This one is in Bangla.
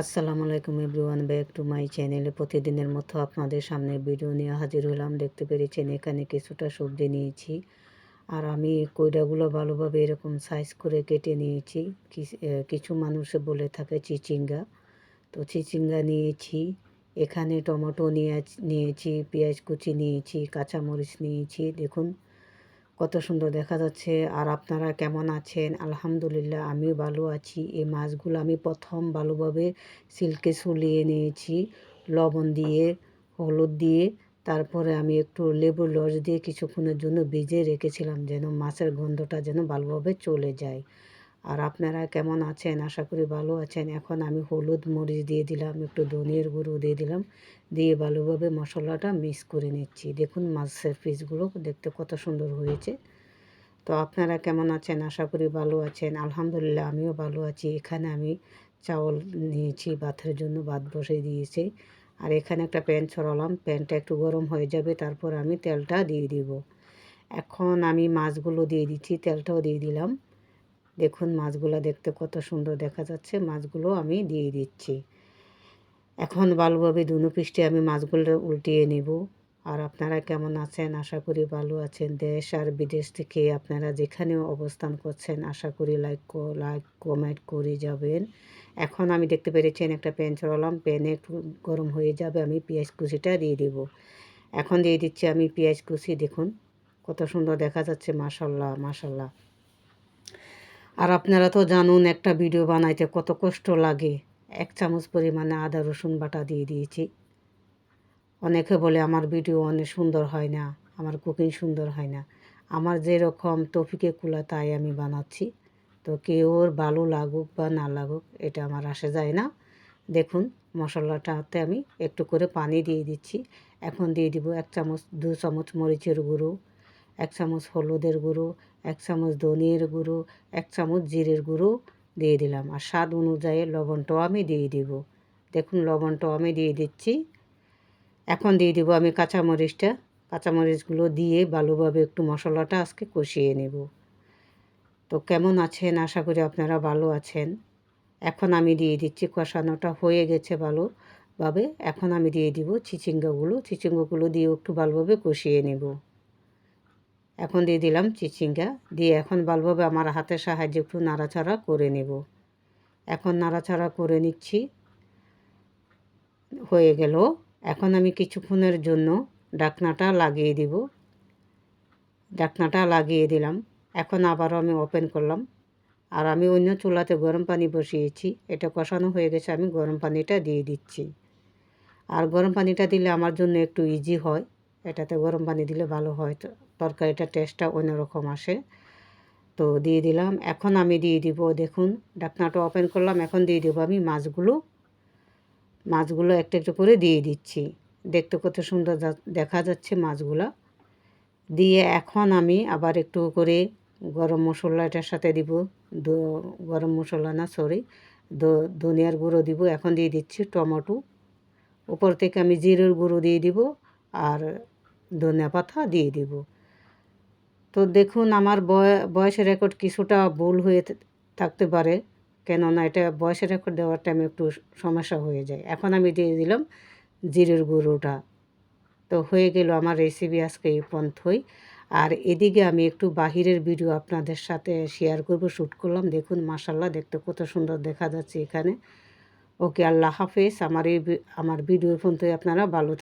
আসসালামু আলাইকুম এভরিওয়ান, ব্যাক টু মাই চ্যানেলে। প্রতিদিনের মতো আপনাদের সামনে ভিডিও নিয়ে হাজির হলাম। দেখতে পেরেছেন, এখানে কিছুটা সবজি নিয়েছি। আর আমি কইডাগুলো ভালোভাবে এরকম সাইজ করে কেটে নিয়েছি। কিছু মানুষ বলে থাকে চিচিঙ্গা। তো চিচিঙ্গা নিয়েছি। এখানে টমেটো নিয়ে নিয়েছি, পেঁয়াজ কুচি নিয়েছি, কাঁচামরিচ নিয়েছি। দেখুন কত সুন্দর দেখা যাচ্ছে। আর আপনারা কেমন আছেন? আলহামদুলিল্লাহ, আমিও ভালো আছি। এই মাছগুলো আমি প্রথম ভালোভাবে সিল্কে সুলিয়ে নিয়েছি। লবণ দিয়ে, হলুদ দিয়ে, তারপরে আমি একটু লেবুর রস দিয়ে কিছুক্ষণের জন্য ভিজে রেখেছিলাম যেন মাছের গন্ধটা যেন ভালোভাবে চলে যায়। আর আপনারা কেমন আছেন? আশা করি ভালো আছেন। এখন আমি হলুদ মরিচ দিয়ে দিলাম, একটু ধনিয়ার গুঁড়ো দিয়ে দিলাম, দিয়ে ভালোভাবে মশলাটা মিক্স করে নিচ্ছি। দেখুন মাছের পিসগুলো দেখতে কত সুন্দর হয়েছে। তো আপনারা কেমন আছেন? আশা করি ভালো আছেন। আলহামদুলিল্লাহ, আমিও ভালো আছি। এখানে আমি চাউল নিয়েছি, ভাতের জন্য ভাত বসে দিয়েছি। আর এখানে একটা প্যান ছড়ালাম। প্যানটা একটু গরম হয়ে যাবে, তারপর আমি তেলটা দিয়ে দিব। এখন আমি মাছগুলো দিয়ে দিচ্ছি, তেলটাও দিয়ে দিলাম। দেখুন মাছগুলো দেখতে কত সুন্দর দেখা যাচ্ছে। মাছগুলো আমি দিয়ে দিচ্ছি। এখন ভালোভাবে দুনো পৃষ্ঠে আমি মাছগুলো উল্টিয়ে নেব। আর আপনারা কেমন আছেন? আশা করি ভালো আছেন। দেশ আর বিদেশ থেকে আপনারা যেখানে অবস্থান করছেন, আশা করি লাইক লাইক কমেন্ট করে যাবেন। এখন আমি দেখতে পেরেছেন একটা প্যান চড়ালাম প্যানে একটু গরম হয়ে যাবে, আমি পেঁয়াজ কুচিটা দিয়ে দেব। এখন দিয়ে দিচ্ছি আমি পেঁয়াজ কুচি। দেখুন কত সুন্দর দেখা যাচ্ছে, মাশাল্লাহ মাশাল্লাহ। আর আপনারা তো জানুন একটা ভিডিও বানাইতে কত কষ্ট লাগে। এক চামচ পরিমাণে আদা, রসুন বাটা দিয়ে দিয়েছি। অনেকে বলে, আমার ভিডিও অনেক সুন্দর হয় না, আমার কুকিং সুন্দর হয় না। আমার যেরকম তফিকে কুলা, তাই আমি বানাচ্ছি। তো কেউ ওর ভালো লাগুক বা না লাগুক, এটা আমার আসে যায় না। দেখুন, মশলাটাতে আমি একটু করে পানি দিয়ে দিচ্ছি। এখন দিয়ে দিব এক চামচ, দু চামচ মরিচের গুঁড়ো, এক চামচ হলুদের গুঁড়ো এক চামচ ধনিয়ার গুঁড়ো, এক চামচ জিরের গুঁড়ো দিয়ে দিলাম। আর স্বাদ অনুযায়ী লবণটাও আমি দিয়ে দিব। দেখুন, লবণটাও আমি দিয়ে দিচ্ছি। এখন দিয়ে দিব আমি কাঁচামরিচটা। কাঁচামরিচগুলো দিয়ে ভালোভাবে একটু মশলাটা আজকে কষিয়ে নেব। তো কেমন আছেন? আশা করি আপনারা ভালো আছেন। এখন আমি দিয়ে দিচ্ছি, কষানোটা হয়ে গেছে ভালোভাবে। এখন আমি দিয়ে দিব চিচিঙ্গাগুলো। চিচিঙ্গাগুলো দিয়ে একটু ভালোভাবে কষিয়ে নেব। এখন দিয়ে দিলাম চিচিঙ্গা। দিয়ে এখন ভালোভাবে আমার হাতের সাহায্যে একটু নাড়াচাড়া করে নেব। এখন নাড়াচাড়া করে নিচ্ছি। হয়ে গেল। এখন আমি কিছুক্ষণের জন্য ডাকনাটা লাগিয়ে দিব। ডাকনাটা লাগিয়ে দিলাম। এখন আবারও আমি ওপেন করলাম। আর আমি অন্য চুলাতে গরম পানি বসিয়েছি। এটা কষানো হয়ে গেছে, আমি গরম পানিটা দিয়ে দিচ্ছি। আর গরম পানিটা দিলে আমার জন্য একটু ইজি হয়। এটাতে গরম পানি দিলে ভালো হয়। তরকারিটার টেস্টটা অন্যরকম আসে। তো দিয়ে দিলাম। এখন আমি দিয়ে দিব, দেখুন ডাকনাটা ওপেন করলাম, এখন দিয়ে দেবো আমি মাছগুলো। মাছগুলো একটা একটু করে দিয়ে দিচ্ছি। দেখতে কত সুন্দর দেখা যাচ্ছে মাছগুলো। দিয়ে এখন আমি আবার একটু করে গরম মশলা এটার সাথে দিব। গরম মশলা না সরি ধনিয়ার গুঁড়ো দিব। এখন দিয়ে দিচ্ছি টমেটো। উপর থেকে আমি জিরের গুঁড়ো দিয়ে দিব আর ধনিয়া পাতা দিয়ে দিব। তো দেখুন, আমার বয়সের রেকর্ড কিছুটা ভুল হয়ে থাকতে পারে। কেননা এটা বয়সের রেকর্ড দেওয়ার টাইমে একটু সমস্যা হয়ে যায়। এখন আমি দিয়ে দিলাম জিরের গুঁড়োটা। তো হয়ে গেল আমার রেসিপি আজকে এই পন্থই। আর এদিকে আমি একটু বাহিরের ভিডিও আপনাদের সাথে শেয়ার করব শ্যুট করলাম। দেখুন মাসাল্লাহ দেখতে কত সুন্দর দেখা যাচ্ছে এখানে। ওকে আল্লাহ হাফেজ। আমার এই আমার ভিডিও পর্যন্তই আপনারা ভালো